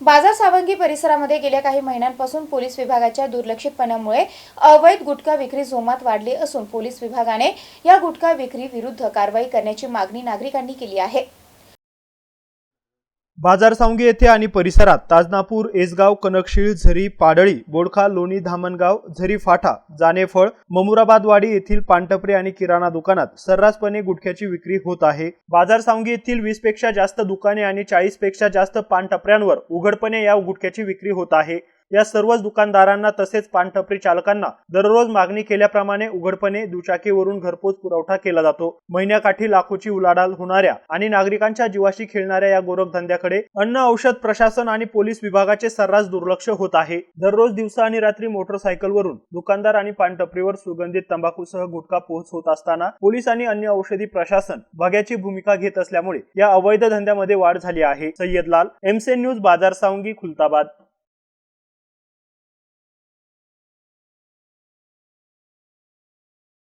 बाजार सावंगी परिसरामध्ये गेल्या काही महिन्यांपासून पोलीस विभागाच्या दुर्लक्षितपणामुळे अवैध गुटखा विक्री जोमात वाढली असून पोलीस विभागाने या गुटखा विक्री विरुद्ध कारवाई करण्याची मागणी नागरिकांनी केली आहे. बाजार सावंगी येथे आणि परिसरात ताजनापूर एसगाव कनकशीळ झरी पाडळी बोडखा लोणी धामणगाव झरी फाटा जानेफळ ममुराबादवाडी येथील पानटपरे आणि किराणा दुकानात सर्रासपणे गुटख्याची विक्री होत आहे. बाजार सावंगी येथील वीसपेक्षा जास्त दुकाने आणि चाळीसपेक्षा जास्त पानटपऱ्यांवर उघडपणे या गुटख्याची विक्री होत आहे. या सर्वच दुकानदारांना तसेच पानटपरी चालकांना दररोज मागणी केल्याप्रमाणे उघडपणे दुचाकीवरून घरपोच पुरवठा केला जातो. महिन्याकाठी लाखोची उलाढाल होणाऱ्या आणि नागरिकांच्या जीवाशी खेळणाऱ्या या गोरखधंद्याकडे अन्न औषध प्रशासन आणि पोलीस विभागाचे सर्रास दुर्लक्ष होत आहे. दररोज दिवसा आणि रात्री मोटरसायकलवरून दुकानदार आणि पानटपरीवर सुगंधित तंबाखूसह गुटखा पोहोच होत असताना पोलीस आणि अन्य औषधी प्रशासन बघ्याची भूमिका घेत असल्यामुळे या अवैध धंद्यामध्ये वाढ झाली आहे. सय्यद लाल एमसे न्यूज बाजार सावंगी खुलताबाद.